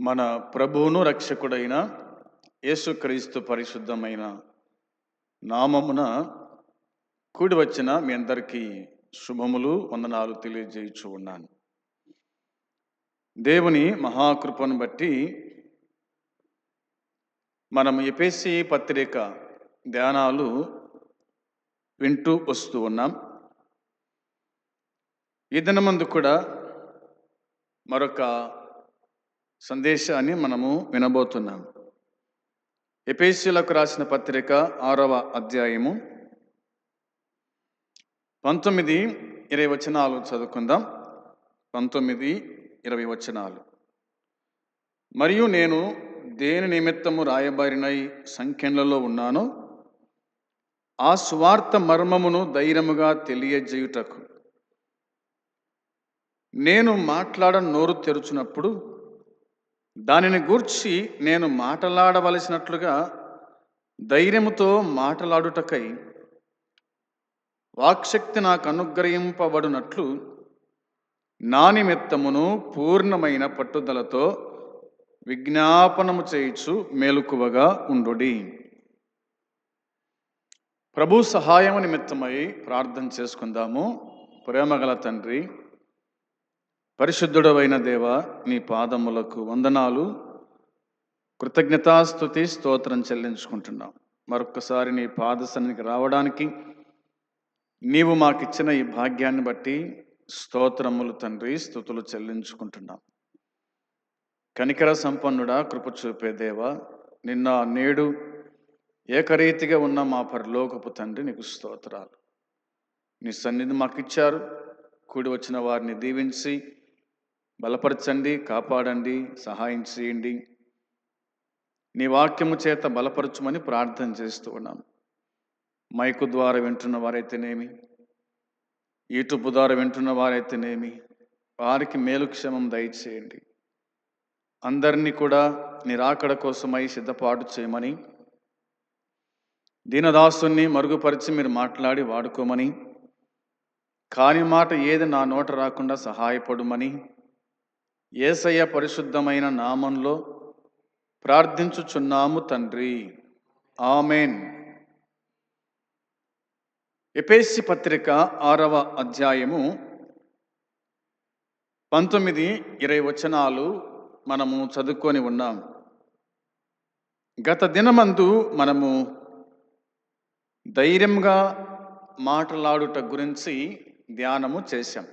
మన ప్రభువును రక్షకుడైన యేసుక్రీస్తు పరిశుద్ధమైన నామమున కూడి వచ్చిన మీ అందరికీ శుభములు వందనాలు తెలియజేయచ్చు ఉన్నాను. దేవుని మహాకృపను బట్టి మనం ఎపిసి పత్రిక ధ్యానాలు వింటూ వస్తూ ఉన్నాం. ఈ దినమందు కూడా మరొక సందేశాన్ని మనము వినబోతున్నాం. ఎపిసిలకు రాసిన పత్రిక ఆరవ అధ్యాయము పంతొమ్మిది ఇరవై వచనాలు చదువుకుందాం. పంతొమ్మిది ఇరవై వచనాలు. మరియు నేను దేని నిమిత్తము రాయబారినై సంఖ్యలలో ఉన్నానో ఆ స్వార్థ మర్మమును ధైర్యముగా తెలియజేయుటకు. నేను మాట్లాడ నోరు తెరుచున్నప్పుడు దానిని గూర్చి నేను మాట్లాడవలసినట్లుగా ధైర్యముతో మాట్లాడుటకై వాక్శక్తి నాకు అనుగ్రహింపబడినట్లు నా నిమిత్తమును పూర్ణమైన పట్టుదలతో విజ్ఞాపనము చేయుచు మేలుకువగా ఉండుడి. ప్రభు సహాయము నిమిత్తమై ప్రార్థన చేసుకుందాము. ప్రేమగల తండ్రి పరిశుద్ధుడవైన దేవ నీ పాదములకు వందనాలు. కృతజ్ఞతాస్తుతి స్తోత్రం చెల్లించుకుంటున్నాం. మరొక్కసారి నీ పాద రావడానికి నీవు మాకిచ్చిన ఈ భాగ్యాన్ని బట్టి స్తోత్రములు తండ్రి స్థుతులు చెల్లించుకుంటున్నాం. కనికర సంపన్నుడా కృప చూపే దేవ నిన్న నేడు ఏకరీతిగా ఉన్న మా పరలోకపు తండ్రి నీకు స్తోత్రాలు. నీ సన్నిధి మాకు ఇచ్చారు కూడి వచ్చిన వారిని దీవించి బలపరచండి కాపాడండి సహాయం చేయండి. నీ వాక్యము చేత బలపరచుమని ప్రార్థన చేస్తూ ఉన్నాం మైకు ద్వారా వింటున్న వారైతేనేమి? యూట్యూబ్ ద్వారా వింటున్న వారైతేనేమి? వారికి మేలుక్షేమం దయచేయండి. అందరినీ కూడా నిరాకడ కోసమై సిద్ధపాటు చేయమని దీనదాసుని మరుగుపరిచి మీరు మాట్లాడి వాడుకోమని కాని మాట ఏది నా నోట రాకుండా సహాయపడుమని ఏసయ్య పరిశుద్ధమైన నామంలో ప్రార్థించుచున్నాము తండ్రి. ఆమెన్. ఎపేసి పత్రిక ఆరవ అధ్యాయము పంతొమ్మిది ఇరవై వచనాలు మనము చదువుకొని ఉన్నాం. గత దినమందు మనము ధైర్యంగా మాట్లాడుట గురించి ధ్యానము చేశాం.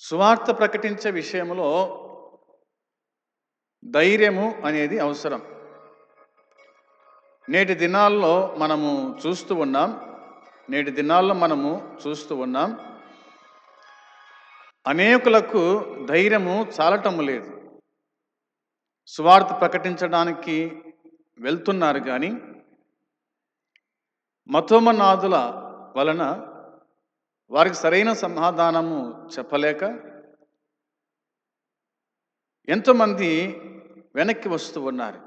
సువార్త ప్రకటించే విషయంలో ధైర్యము అనేది అవసరం. నేటి దినాల్లో మనము చూస్తూ ఉన్నాం. నేటి దినాల్లో మనము చూస్తూ ఉన్నాం. అనేకులకు ధైర్యము చాలటము లేదు. సువార్త ప్రకటించడానికి వెళ్తున్నారు కానీ మతోమనాదుల వలన వారికి సరైన సమాధానము చెప్పలేక ఎంతోమంది వెనక్కి వస్తూ ఉన్నారు.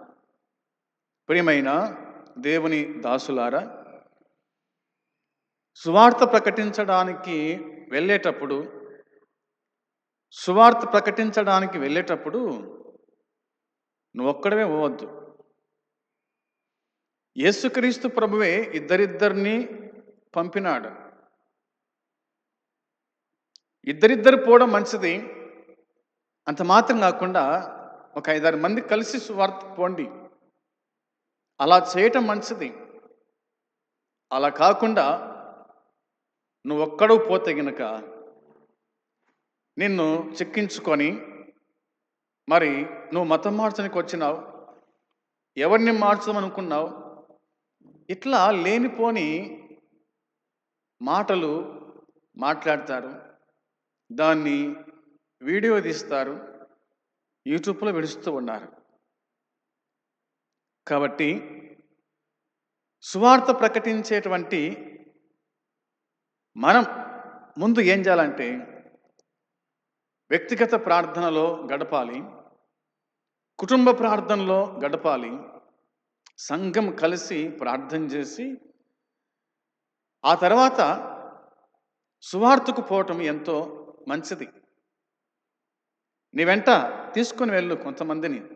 ప్రియమైన దేవుని దాసులారా సువార్త ప్రకటించడానికి వెళ్ళేటప్పుడు సువార్త ప్రకటించడానికి వెళ్ళేటప్పుడు నువ్వు ఒక్కడవే పోవద్దు. యేసుక్రీస్తు ప్రభువే ఇద్దరిద్దరిని పంపినాడు. ఇద్దరిద్దరు పోవడం మంచిది. అంత మాత్రం కాకుండా ఒక ఐదారు మంది కలిసి సువార్త పోండి. అలా చేయటం మంచిది. అలా కాకుండా నువ్వు ఒక్కడవు పోతే గనక నిన్ను చిక్కించుకొని మరి నువ్వు మతం మార్చడానికి వచ్చినావు. ఎవరిని మార్చమనుకున్నావు ఇట్లా లేనిపోని మాటలు మాట్లాడతారు. దాన్ని వీడియో తీస్తారు యూట్యూబ్లో విడుస్తూ ఉన్నారు. కాబట్టి సువార్త ప్రకటించేటువంటి మనం ముందు ఏం చేయాలంటే వ్యక్తిగత ప్రార్థనలో గడపాలి కుటుంబ ప్రార్థనలో గడపాలి సంఘం కలిసి ప్రార్థన చేసి ఆ తర్వాత సువార్తకు పోవటం ఎంతో మంచిది. నీ వెంట తీసుకొని వెళ్ళు కొంతమందిని.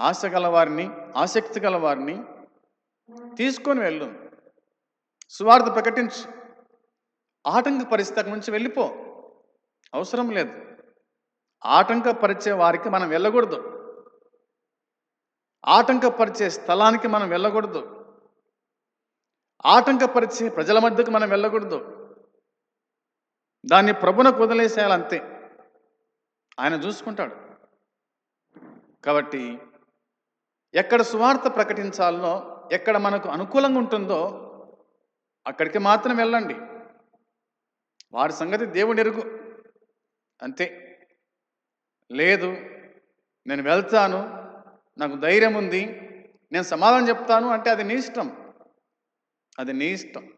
ఆశ గలవారిని ఆసక్తి గలవారిని తీసుకొని వెళ్ళు. సువార్త ప్రకటించు. ఆటంక పరిస్థితి నుంచి వెళ్ళిపో. అవసరం లేదు. ఆటంకపరిచే వారికి మనం వెళ్ళకూడదు. ఆటంకపరిచే స్థలానికి మనం వెళ్ళకూడదు. ఆటంకపరిచే ప్రజల మధ్యకు మనం వెళ్ళకూడదు. దాన్ని ప్రభునకు వదిలేసేయాలి అంతే. ఆయన చూసుకుంటాడు. కాబట్టి ఎక్కడ సువార్త ప్రకటించాలనో ఎక్కడ మనకు అనుకూలంగా ఉంటుందో అక్కడికి మాత్రం వెళ్ళండి. వారి సంగతి దేవుడు ఎరుగు. అంతే. లేదు నేను వెళ్తాను నాకు ధైర్యం ఉంది నేను సమాధానం చెప్తాను అంటే అది నీ ఇష్టం. అది నీ ఇష్టం.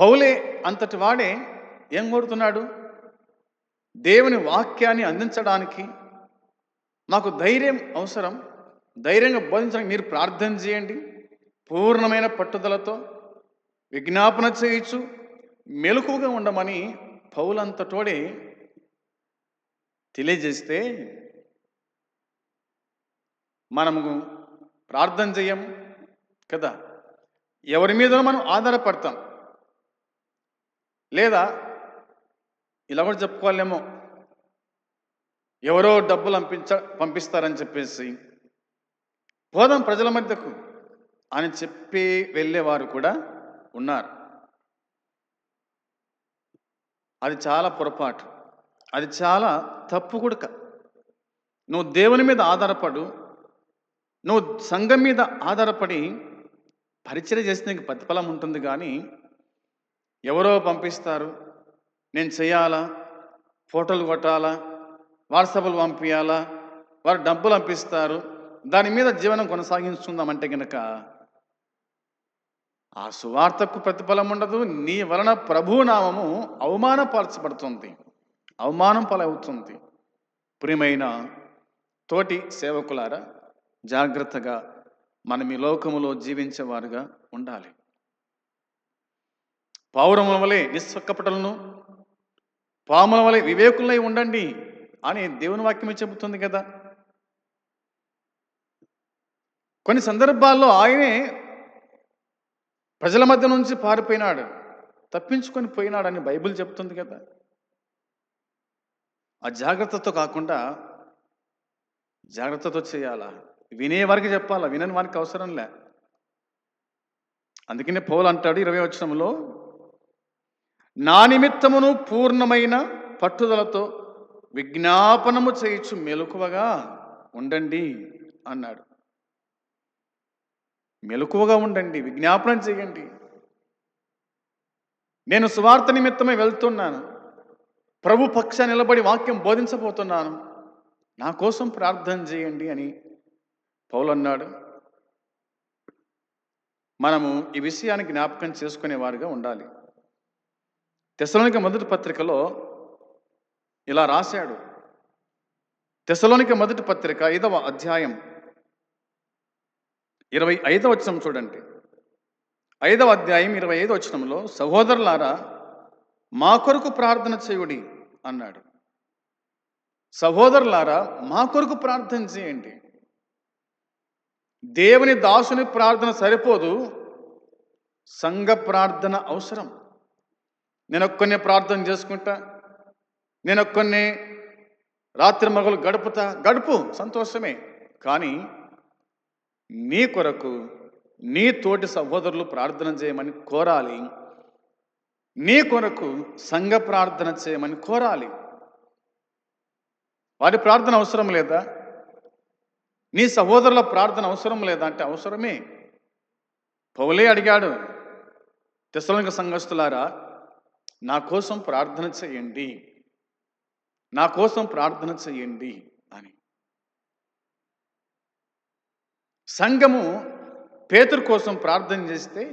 పౌలే అంతటి వాడే ఏం కోరుతున్నాడు? దేవుని వాక్యాన్ని అందించడానికి మాకు ధైర్యం అవసరం. ధైర్యంగా బోధించడానికి మీరు ప్రార్థన చేయండి. పూర్ణమైన పట్టుదలతో విజ్ఞాపన చేయొచ్చు మెలకుగా ఉండమని పౌలంతటోడే తెలియజేస్తే మనము ప్రార్థన చేయం కదా? ఎవరి మీద మనం ఆధారపడతాం. లేదా ఇలా కూడా చెప్పుకోవాలేమో ఎవరో డబ్బులు పంపించ పంపిస్తారని చెప్పేసి పోదాం ప్రజల మధ్యకు అని చెప్పి వెళ్ళేవారు కూడా ఉన్నారు. అది చాలా పొరపాటు. అది చాలా తప్పు కూడా నువ్వు దేవుని మీద ఆధారపడు నువ్వు సంఘం మీద ఆధారపడి పరిచయం చేస్తే నీకు ప్రతిఫలం ఉంటుంది కానీ ఎవరో పంపిస్తారు. నేను చేయాలా ఫోటోలు కొట్టాలా? వాట్సాప్లు పంపించాలా వారు డబ్బులు పంపిస్తారు. దాని మీద జీవనం కొనసాగించుకుందామంటే కనుక ఆ సువార్తకు ప్రతిఫలం ఉండదు. నీ వలన ప్రభునామము అవమానపరచబడుతుంది. అవమానం పాలవుతుంది. ప్రియమైన తోటి సేవకులారా జాగ్రత్తగా మనం ఈ లోకములో జీవించేవారుగా ఉండాలి. పావురముల వలె నిస్సక్కపటలను పాముల వలె వివేకులై ఉండండి అని దేవుని వాక్యమే చెబుతుంది కదా. కొన్ని సందర్భాల్లో ఆయనే ప్రజల మధ్య నుంచి పారిపోయినాడు తప్పించుకొని పోయినాడని బైబిల్ చెప్తుంది కదా. ఆ జాగ్రత్తతో కాకుండా జాగ్రత్తతో చేయాలా? వినే వారికి చెప్పాలా? వినని వారికి అవసరం లే. అందుకనే పౌలు అంటాడు ఇరవై వచ్చరంలో నా నిమిత్తమును పూర్ణమైన పట్టుదలతో విజ్ఞాపనము చేయొచ్చు మెలకువగా ఉండండి అన్నాడు. మెలకువగా ఉండండి విజ్ఞాపనం చేయండి. నేను సువార్త నిమిత్తమే వెళ్తున్నాను. ప్రభు పక్ష నిలబడి వాక్యం బోధించబోతున్నాను. నా కోసం ప్రార్థన చేయండి అని పౌలన్నాడు. మనము ఈ విషయాన్ని జ్ఞాపకం చేసుకునేవారుగా ఉండాలి. తెసలోనిక మొదటి పత్రికలో ఇలా రాశాడు. తెసలోనిక మొదటి పత్రిక ఐదవ అధ్యాయం ఇరవై ఐదవ వచనం చూడండి. ఐదవ అధ్యాయం ఇరవై ఐదవ వచనంలో సహోదరులారా మా కొరకు ప్రార్థన చేయుడి అన్నాడు. సహోదరులారా మా కొరకు ప్రార్థన చేయండి. దేవుని దాసుని ప్రార్థన సరిపోదు సంఘ ప్రార్థన అవసరం. నేను ఒక్కనే ప్రార్థన చేసుకుంటా నేను ఒక్కనే రాత్రి మగలు గడుపుతా. గడుపు సంతోషమే. కానీ నీ కొరకు నీ తోటి సహోదరులు ప్రార్థన చేయమని కోరాలి. నీ కొరకు సంఘ ప్రార్థన చేయమని కోరాలి. వారి ప్రార్థన అవసరం లేదా? నీ సహోదరుల ప్రార్థన అవసరం లేదా అంటే అవసరమే. పౌలే అడిగాడు తెసలోనిక సంఘస్థులారా నా కోసం ప్రార్థన చేయండి. నా కోసం ప్రార్థన చేయండి అని. సంఘము పేతురు కోసం ప్రార్థన చేస్తే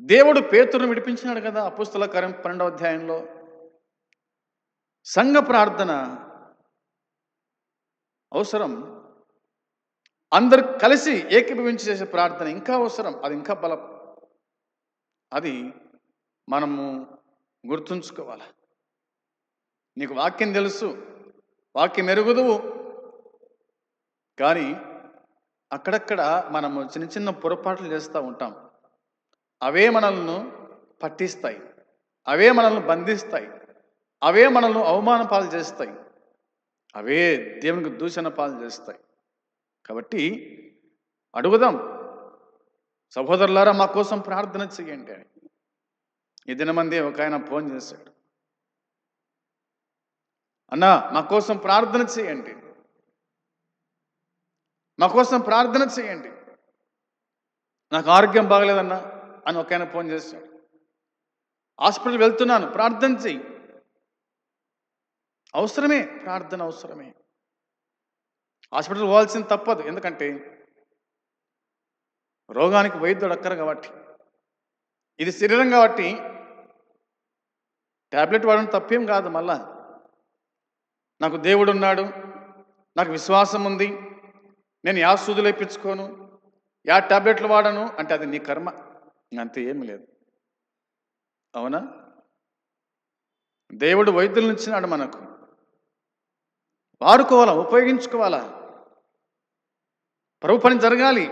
దేవుడు పేతురును విడిపించినాడు కదా అపుస్తల కరం పన్నెండవ అధ్యాయంలో. సంఘ ప్రార్థన అవసరం. అందరు కలిసి ఏకీభవించి చేసే ప్రార్థన ఇంకా అవసరం. అది ఇంకా బలం. అది మనము గుర్తుంచుకోవాలి? నీకు వాక్యం తెలుసు వాక్యం ఎరుగుదువు కానీ అక్కడక్కడ మనము చిన్న చిన్న పొరపాట్లు చేస్తూ ఉంటాం. అవే మనల్ని పట్టిస్తాయి అవే మనల్ని బంధిస్తాయి అవే మనల్ని అవమాన పాలు చేస్తాయి అవే దేవునికి దూషణ పాలు చేస్తాయి. కాబట్టి అడుగుదాం సహోదరులారా మా కోసం ప్రార్థన చేయండి ఈ దినమందే ఒక ఆయన ఫోన్ చేశాడు. అన్నా మా కోసం ప్రార్థన చేయండి. మా కోసం ప్రార్థన చేయండి. నాకు ఆరోగ్యం బాగలేదన్నా అని ఒక ఆయన ఫోన్ చేశాడు. హాస్పిటల్ వెళ్తున్నాను ప్రార్థన చెయ్యి. అవసరమే ప్రార్థన అవసరమే. హాస్పిటల్ పోవాల్సింది తప్పదు. ఎందుకంటే రోగానికి వైద్యుడు అక్కరు కాబట్టి ఇది శరీరం కాబట్టి ట్యాబ్లెట్ వాడడం తప్పేం కాదు మళ్ళా. నాకు దేవుడు ఉన్నాడు నాకు విశ్వాసం ఉంది నేను యా సూదులు ఇప్పించుకోను యా టాబ్లెట్లు వాడను అంటే అది నీ కర్మ. అంతే ఏమి లేదు. అవునా? దేవుడు వైద్యులను ఇచ్చినాడు మనకు. వాడుకోవాలా ఉపయోగించుకోవాలా? ప్రభు పని జరగాలి.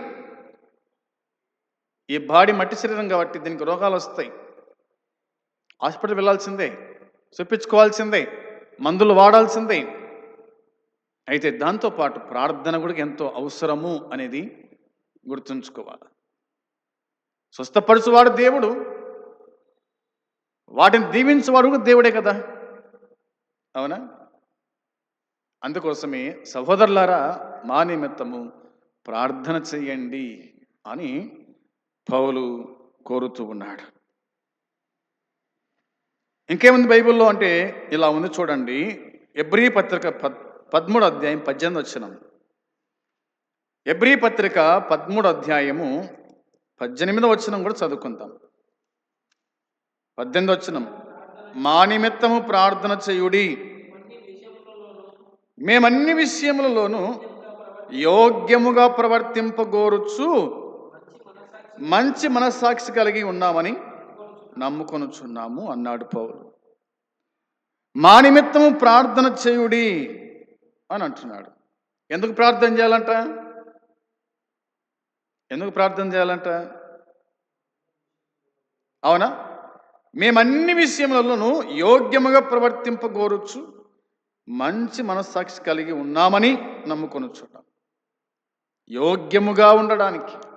ఈ బాడీ మట్టి శరీరం కాబట్టి దీనికి రోగాలు వస్తాయి. హాస్పిటల్ వెళ్ళాల్సిందే చూపించుకోవాల్సిందే మందులు వాడాల్సిందే. అయితే దాంతోపాటు ప్రార్థన కూడా ఎంతో అవసరము అనేది గుర్తుంచుకోవాలి. స్వస్థపరచువాడు దేవుడు వాటిని దీవించేవాడు కూడా దేవుడే కదా. అవునా? అందుకోసమే సహోదరులారా మా నిమిత్తము ప్రార్థన చెయ్యండి అని పౌలు కోరుతూ ఉన్నాడు. ఇంకేముంది బైబిల్లో అంటే ఇలా ఉంది చూడండి. ఎబ్రీ పత్రిక పద్ పదమూడు అధ్యాయం పద్దెనిమిది వచ్చిన. ఎబ్రీ పత్రిక పదమూడు అధ్యాయము పద్దెనిమిది వచ్చినం కూడా చదువుకుంటాం పద్దెనిమిది వచ్చినం. మా నిమిత్తము ప్రార్థన చేయుడి. మేమన్ని విషయములలోనూ యోగ్యముగా ప్రవర్తింపగోరుచు మంచి మనస్సాక్షి కలిగి ఉన్నామని నమ్ముకొనుచున్నాము అన్నాడు పౌలు. మా నిమిత్తము ప్రార్థన చేయుడి అని అంటున్నాడు. ఎందుకు ప్రార్థన చేయాలంట? ఎందుకు ప్రార్థన చేయాలంట? అవునా? మేమన్ని విషయములలోనూ యోగ్యముగా ప్రవర్తింపగోరుచు మంచి మనస్సాక్షి కలిగి ఉన్నామని నమ్ముకొనుచున్నాం. యోగ్యముగా ఉండడానికి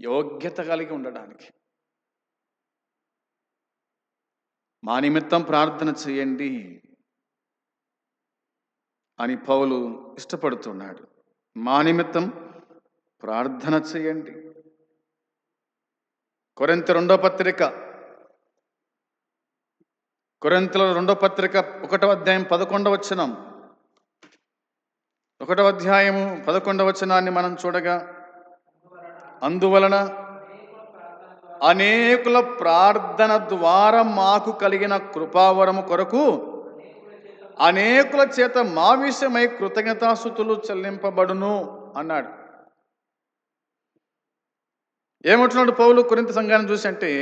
యోగ్యత కలిగి ఉండడానికి. మా నిమిత్తం ప్రార్థన చేయండి అని పౌలు ఇష్టపడుతున్నాడు. మా నిమిత్తం ప్రార్థన చేయండి. కొరింత రెండో పత్రిక కొరింతల రెండో పత్రిక ఒకటవ అధ్యాయం పదకొండవ వచనం. ఒకటవ అధ్యాయము పదకొండవ వచనాన్ని మనం చూడగా అందువలన అనేకుల ప్రార్థన ద్వారా మాకు కలిగిన కృపావరము కొరకు అనేకుల చేత మా విషయమై కృతజ్ఞతాస్థుతులు చెల్లింపబడును అన్నాడు. ఏమంటున్నాడు పౌలు కొరింత సంఘాన్ని చూసి అంటే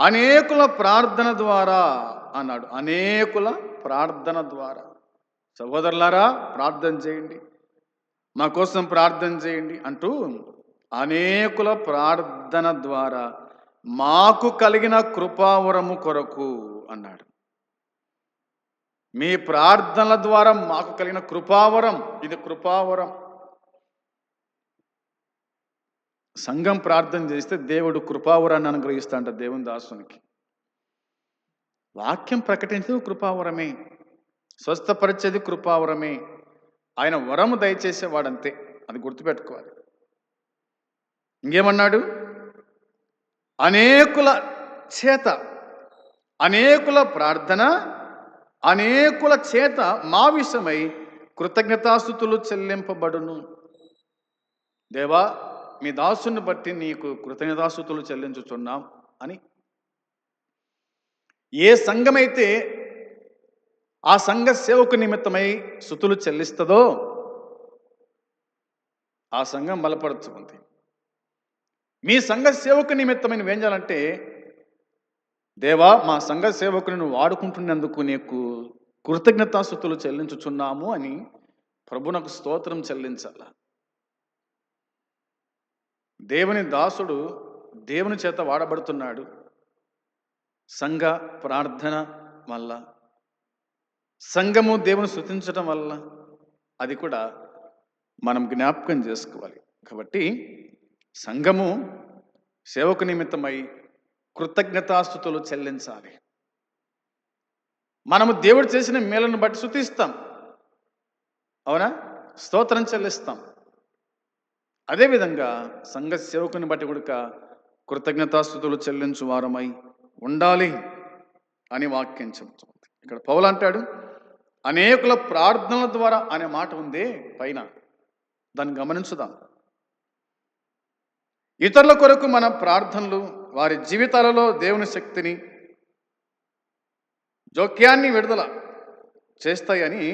అనేకుల ప్రార్థన ద్వారా అన్నాడు. అనేకుల ప్రార్థన ద్వారా. సహోదరులారా ప్రార్థన చేయండి. మా కోసం ప్రార్థన చేయండి అంటూ అనేకుల ప్రార్థన ద్వారా మాకు కలిగిన కృపావరము కొరకు అన్నాడు. మీ ప్రార్థనల ద్వారా మాకు కలిగిన కృపావరం ఇది కృపావరం. సంఘం ప్రార్థన చేస్తే దేవుడు కృపావరాన్ని అనుగ్రహిస్తా దేవుని దాసునికి. వాక్యం ప్రకటించేది కృపావరమే స్వస్థపరిచేది కృపావరమే. ఆయన వరము దయచేసేవాడంతే అది గుర్తుపెట్టుకోవాలి. ఇంకేమన్నాడు? అనేకుల చేత అనేకుల ప్రార్థన అనేకుల చేత మా విషమై కృతజ్ఞతాస్థుతులు చెల్లింపబడును. దేవా మీ దాసుని బట్టి నీకు కృతజ్ఞతాస్థుతులు చెల్లించుచున్నాం అని. ఏ సంఘమైతే ఆ సంఘ సేవకు నిమిత్తమై స్థుతులు చెల్లిస్తుందో ఆ సంఘం బలపరుచుకుంది మీ సంఘ సేవకు నిమిత్తమై నువ్వేం చేయాలంటే దేవా మా సంఘ సేవకుని నువ్వు వాడుకుంటున్నందుకు నీకు కృతజ్ఞతాస్థుతులు చెల్లించుచున్నాము అని ప్రభునకు స్తోత్రం చెల్లించాల. దేవుని దాసుడు దేవుని చేత వాడబడుతున్నాడు. సంఘ ప్రార్థన వల్ల సంఘము దేవుని స్థుతించటం వల్ల అది కూడా మనం జ్ఞాపకం చేసుకోవాలి. కాబట్టి సంఘము సేవకు నిమిత్తమై కృతజ్ఞతాస్థుతులు చెల్లించాలి. మనము దేవుడు చేసిన మేలను బట్టి శుతిస్తాం అవునా? స్తోత్రం చెల్లిస్తాం. అదేవిధంగా సంఘ సేవకుని బట్టి కూడా కృతజ్ఞతాస్థుతులు చెల్లించు వారమై ఉండాలి అని వాక్యం చెబుతుంది. ఇక్కడ పౌలు అంటాడు అనేకుల ప్రార్థనల ద్వారా అనే మాట ఉంది పైన. దాన్ని గమనించుదాం. ఇతరుల కొరకు మన ప్రార్థనలు వారి జీవితాలలో దేవుని శక్తిని జోక్యాన్ని విడుదల చేస్తాయని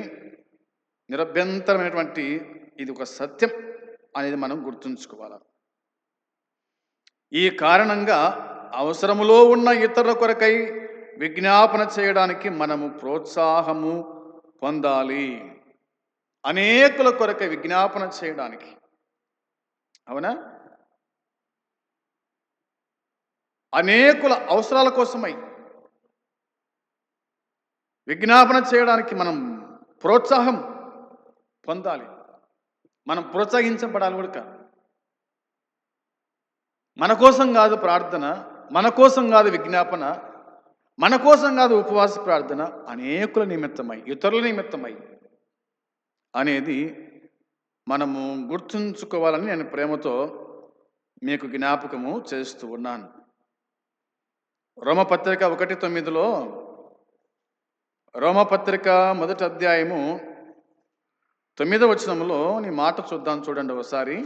నిరభ్యంతరమైనటువంటి ఇది ఒక సత్యం అనేది మనం గుర్తుంచుకోవాలి. ఈ కారణంగా అవసరములో ఉన్న ఇతరుల కొరకై విజ్ఞాపన చేయడానికి మనము ప్రోత్సాహము పొందాలి. అనేకుల కొరకై విజ్ఞాపన చేయడానికి. అవునా? అనేకుల అవసరాల కోసమై విజ్ఞాపన చేయడానికి మనం ప్రోత్సాహం పొందాలి. మనం ప్రోత్సహించబడాలి కూడా మన కోసం కాదు ప్రార్థన మన కోసం కాదు విజ్ఞాపన మన కోసం కాదు ఉపవాస ప్రార్థన అనేకుల నిమిత్తమై ఇతరుల నిమిత్తమై అనేది మనము గుర్తుంచుకోవాలని నేను ప్రేమతో మీకు జ్ఞాపకము చేస్తూ ఉన్నాను. రోమపత్రిక ఒకటి తొమ్మిదిలో రోమపత్రిక మొదటి అధ్యాయము తొమ్మిదవ వచనంలో నీ మాట చూద్దాం చూడండి ఒకసారి.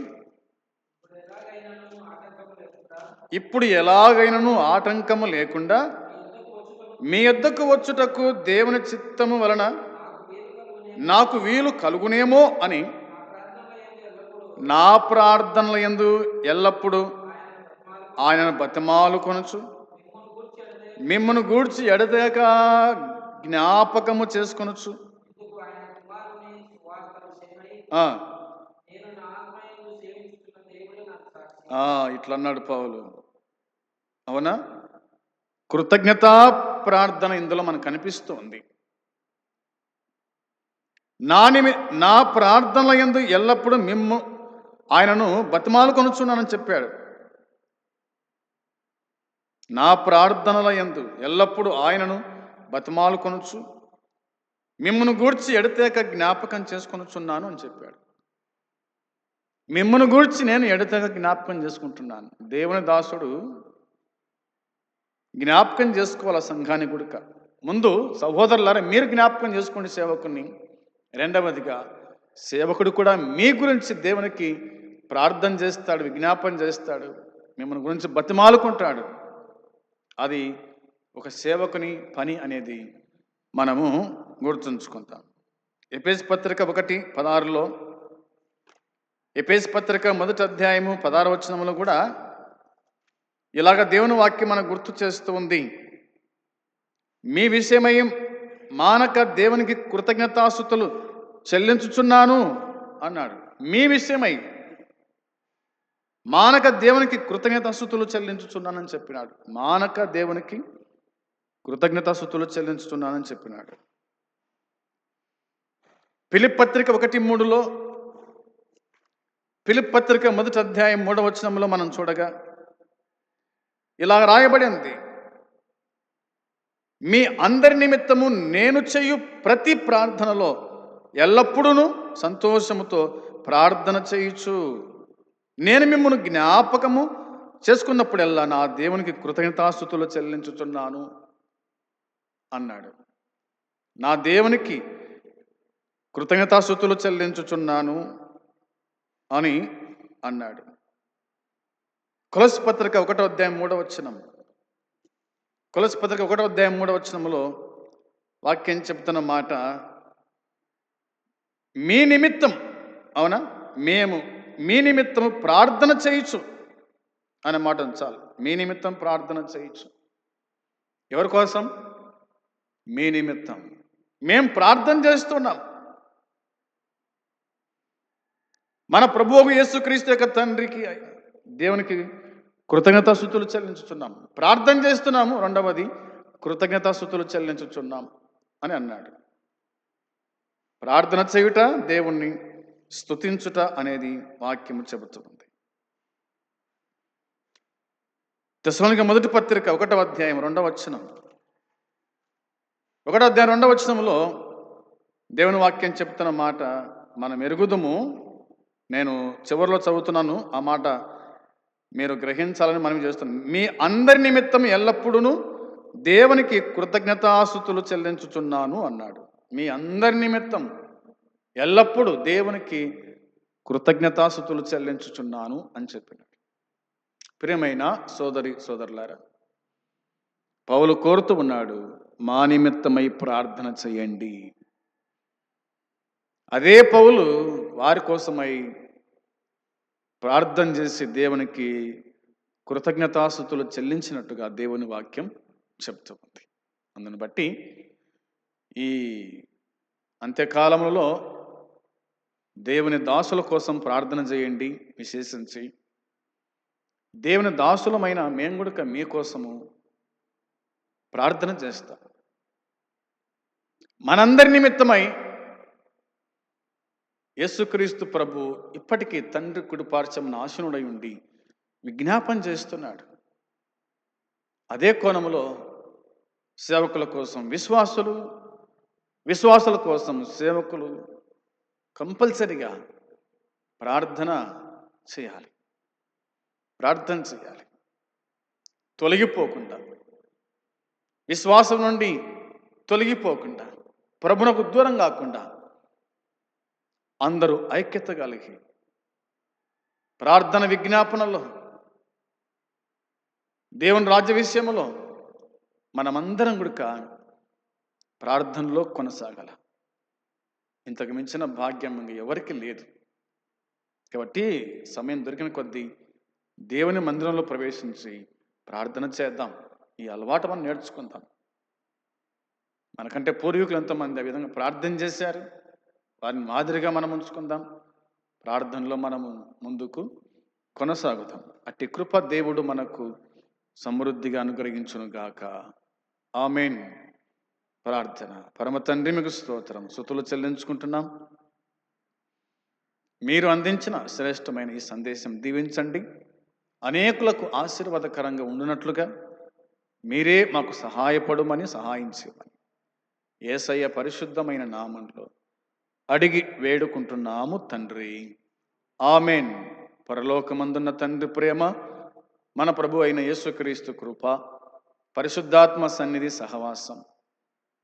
ఇప్పుడు ఎలాగైనను ఆటంకము లేకుండా మీ యొద్దకు వచ్చుటకు దేవుని చిత్తము వలన నాకు వీలు కలుగునేమో అని నా ప్రార్థనల ఎందు ఎల్లప్పుడూ ఆయనను బతిమాలు కొనచ్చు మిమ్మను గూడ్చి ఎడతేక జ్ఞాపకము చేసుకొనొచ్చు ఇట్లా అన్నాడు పావులు అవునా? కృతజ్ఞతా ప్రార్థన ఇందులో మనకు కనిపిస్తుంది. నా నిమి నా ప్రార్థనల ఎందు ఎల్లప్పుడూ మిమ్ము ఆయనను బతిమాలు కొనుచున్నానని చెప్పాడు. నా ప్రార్థనల ఎందు ఎల్లప్పుడూ ఆయనను బతిమాలు మిమ్మను గూర్చి ఎడతేక జ్ఞాపకం చేసుకొనుచున్నాను అని చెప్పాడు. మిమ్మను గూర్చి నేను ఎడతేక జ్ఞాపకం చేసుకుంటున్నాను. దేవుని దాసుడు జ్ఞాపకం చేసుకోవాలి సంఘాన్ని గుడిక. ముందు సహోదరులారా మీరు జ్ఞాపకం చేసుకోండి సేవకుని. రెండవదిగా సేవకుడు కూడా మీ గురించి దేవునికి ప్రార్థన చేస్తాడు విజ్ఞాపన చేస్తాడు మిమ్మల్ని గురించి బతిమాలుకుంటాడు. అది ఒక సేవకుని పని అనేది మనము గుర్తుంచుకుంటాం. ఎపేస్ పత్రిక ఒకటి పదహారులో ఎపేస్ పత్రిక మొదటి అధ్యాయము పదహారు వచనంలో కూడా ఇలాగ దేవుని వాక్యం మనకు గుర్తు చేస్తూ ఉంది. మీ విషయమై మానక దేవునికి కృతజ్ఞతాస్థుతులు చెల్లించుచున్నాను అన్నాడు. మీ విషయమై మానక దేవునికి కృతజ్ఞతాసుతులు చెల్లించుచున్నానని చెప్పినాడు. మానక దేవునికి కృతజ్ఞతాసుతులు చెల్లించుతున్నానని చెప్పినాడు. పిలిప్ పత్రిక ఒకటి మూడులో పిలిప్ పత్రిక మొదటి అధ్యాయం మూడవ వచనంలో మనం చూడగా ఇలా రాయబడింది మీ అందరి నిమిత్తము నేను చేయు ప్రతి ప్రార్థనలో ఎల్లప్పుడూ సంతోషముతో ప్రార్థన చేయుచు. నేను మిమ్మల్ని జ్ఞాపకము చేసుకున్నప్పుడెల్లా నా దేవునికి కృతజ్ఞతాస్థుతులు చెల్లించుచున్నాను అన్నాడు. నా దేవునికి కృతజ్ఞతాస్థుతులు చెల్లించుచున్నాను అని అన్నాడు. కొలసి పత్రిక ఒకటో అధ్యాయం మూడవ వచనం. కొలసి పత్రిక ఒకటో అధ్యాయం మూడవ వాక్యం చెప్తున్న మాట మీ నిమిత్తం అవునా? మేము మీ నిమిత్తం ప్రార్థన చేయొచ్చు అనే మాట చాలు. మీ నిమిత్తం ప్రార్థన చేయొచ్చు ఎవరి కోసం? మీ నిమిత్తం. మేం ప్రార్థన చేస్తున్నాం. మన ప్రభువు యేసుక్రీస్తు యొక్క తండ్రికి దేవునికి కృతజ్ఞతాస్థుతులు చెల్లించుచున్నాం. ప్రార్థన చేస్తున్నాము. రెండవది కృతజ్ఞతాస్థుతులు చెల్లించుచున్నాం అని అన్నాడు. ప్రార్థన చేయుట దేవుణ్ణి స్తుతించుట అనేది వాక్యము చెబుతుంది దశలోనికి మొదటి పత్రిక ఒకటవ అధ్యాయం రెండవ వచనం. ఒకటో అధ్యాయం రెండవ వచనంలో దేవుని వాక్యం చెప్తున్న మాట మనం ఎరుగుదము నేను చివరిలో చదువుతున్నాను ఆ మాట మీరు గ్రహించాలని మనం చేస్తున్నాం. మీ అందరి నిమిత్తం ఎల్లప్పుడూ దేవునికి కృతజ్ఞతాస్థుతులు చెల్లించుచున్నాను అన్నాడు. మీ అందరి నిమిత్తం ఎల్లప్పుడూ దేవునికి కృతజ్ఞతాసుతులు చెల్లించుచున్నాను అని చెప్పినాడు ప్రియమైన సోదరి సోదరులారా పౌలు కోరుతూ ఉన్నాడు మా నిమిత్తమై ప్రార్థన చేయండి. అదే పౌలు వారి కోసమై ప్రార్థన చేసి దేవునికి కృతజ్ఞతాసుతులు చెల్లించినట్టుగా దేవుని వాక్యం చెప్తూ ఉంది. అందుని బట్టి ఈ అంత్యకాలంలో దేవుని దాసుల కోసం ప్రార్థన చేయండి విశేషించి. దేవుని దాసులమైన మేము కూడా మీకోసము ప్రార్థన చేస్తాం. మనందరి నిమిత్తమై యేసుక్రీస్తు ప్రభు ఇప్పటికీ తండ్రి కుడిపార్చమని ఆశనుడై ఉండి విజ్ఞాపన చేస్తున్నాడు. అదే కోణంలో సేవకుల కోసం విశ్వాసులు విశ్వాసుల కోసం సేవకులు కంపల్సరిగా ప్రార్థన చేయాలి. ప్రార్థన చేయాలి. తొలగిపోకుండా విశ్వాసం నుండి తొలగిపోకుండా ప్రభునకు దూరం కాకుండా అందరూ ఐక్యత కలిగి ప్రార్థన విజ్ఞాపనలో దేవుని రాజ్య విషయంలో మనమందరం కూడా ప్రార్థనలో కొనసాగల. ఇంతకు మించిన భాగ్యం ఇంక ఎవరికి లేదు. కాబట్టి సమయం దొరికిన కొద్దీ దేవుని మందిరంలో ప్రవేశించి ప్రార్థన చేద్దాం. ఈ అలవాటు మనం నేర్చుకుందాం. మనకంటే పూర్వీకులు ఎంతోమంది ఆ విధంగా ప్రార్థన చేశారు. వారిని మాదిరిగా మనం ఉంచుకుందాం. ప్రార్థనలో మనము ముందుకు కొనసాగుతాం. అట్టి కృప దేవుడు మనకు సమృద్ధిగా అనుగ్రహించును గాక ఆమెన్. ప్రార్థన. పరమ తండ్రి మీకు స్తోత్రం. సుతులు చెల్లించుకుంటున్నాం. మీరు అందించిన శ్రేష్టమైన ఈ సందేశం దీవించండి. అనేకులకు ఆశీర్వాదకరంగా ఉండినట్లుగా మీరే మాకు సహాయపడమని సహాయం ఏసయ్య పరిశుద్ధమైన నామంలో అడిగి వేడుకుంటున్నాము తండ్రి. ఆమెన్. పరలోకమందున్న తండ్రి ప్రేమ మన ప్రభు అయిన యేసుక్రీస్తు కృప పరిశుద్ధాత్మ సన్నిధి సహవాసం.